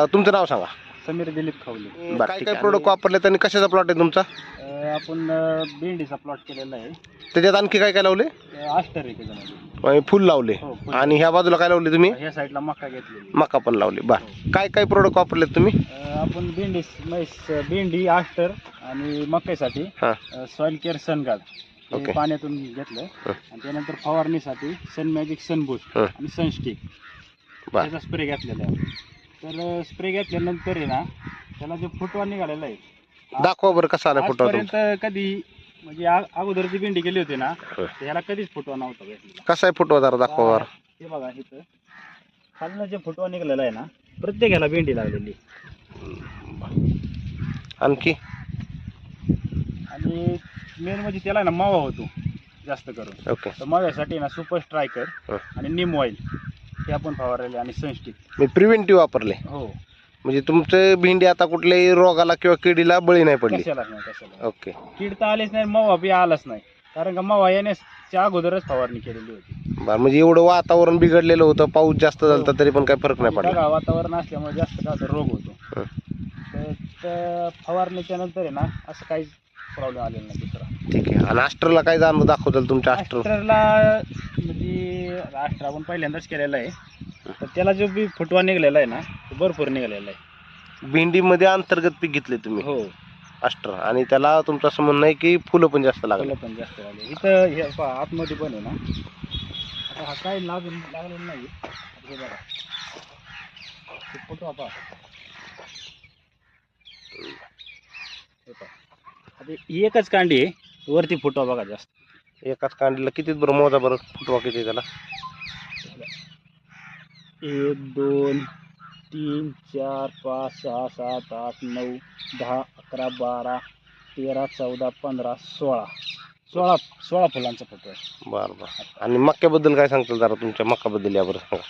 अ, तुमचं नाव सांगा. समीर दिलीप खवले. काय काय प्रोडक्ट वापरले आणि कशाचा प्लॉट आहे तुमचा? अं, आपण अं, भेंडीचा प्लॉट केलेला आहे. त्याच्यात आणखी काय काय लावले? अं, आष्टर आहे त्याच्यामध्ये. आणि फुल लावले. हो फुल. आणि ह्या बाजूला काय लावले तुम्ही? ह्या साईडला मका घेतलेली. मका पण लावले. बर. काय काय प्रोडक्ट वापरले तुम्ही? अं, आपण भेंडी म्हैस भेंडी आष्टर आणि मक्यासाठी हां. Soil care Sungard okay. हे पाण्यातून घेतलं. हं. आणि त्यानंतर फवारणीसाठी सन मॅजिक सनबूस्ट हं. आणि सनस्टिक बर. त्याचा स्प्रे घेतलेला आहे. तर स्प्रे घेतल्यानंतर आहे ना त्याला जे फुटवा निघालेला आहे दाखवा बरं कसा आला फोटो आजपर्यंत कधी म्हणजे आ- अगोदर जी भेंडी केली होती ना. तर ह्याला कधीच फुटवा नव्हता भेटलेला. कसा आहे फोटो जरा दाखवा बरं. हे बघा इथं खालनं जे फुटवा निघालेला आहे ना प्रत्येक ह्याला भेंडी लागलेली. आणखी? आणि मेन म्हणजे त्याला ना मावा होतो जास्त करून. ओके. तर माव्यासाठी ना सुपर स्ट्रायकर हं. आणि निम ऑइल हे आपण फवारलेले आणि सनस्टिक मी प्रिव्हेंटिव्ह वापरले. हो. म्हणजे तुमचे भेंडी आता कुठल्याही रोगाला किंवा किडीला बळी नाही पडली. कशालाच नाही कशाला ओके. कीड तर आलीच नाही मावा बी आलाच नाही. कारण का मावा येण्याच्या अगोदरच फवारणी केलेली होती. बरं म्हणजे एवढं वातावरण बिघडलेलं होतं पाऊस जास्त झाला तरी पण काही फरक नाही पडला. ढगाळ वातावरण असल्यामुळे जास्त होतं, रोग होतो. तर त्या फवारणीच्या नंतर आहे ना असं काहीच प्रॉब्लेम आलेला नाही दुसरा. ठीक आहे. आणि अस्टरला काय जाणं दाखवताल तुमच्या राष्ट्रला म्हणजे राष्ट्र आपण पहिल्यांदाच केलेला आहे. तर त्याला जो बी फुटवा निघालेला आहे ना तो भरपूर निघालेला आहे. भेंडीमध्ये अंतर्गत पीक घेतले तुम्ही? हो. अस्टर आणि त्याला तुमचं असं म्हणणं आहे की फुलं पण जास्त लागले. फुलं पण जास्त आले इथं हे पहा, आतमध्ये पण आहे ना. आता हा काय लागून लागलेलं नाही आता हे बघा. हे पहा. हे पहा. आता ही एकच कांडी आहे. वरती फुटवा बघा जास्त. एकाच कांडीला किती बरं मोजा बरं फुटवा किती त्याला? एक दोन तीन चार पाच सहा सात आठ नऊ दहा अकरा बारा तेरा चौदा पंधरा सोळा. सोळा सोळा फुलांचा फोटो आहे. बरं बरं. आणि मक्याबद्दल काय सांगताल जरा तुमच्या मक्काबद्दल या बरं सांगा.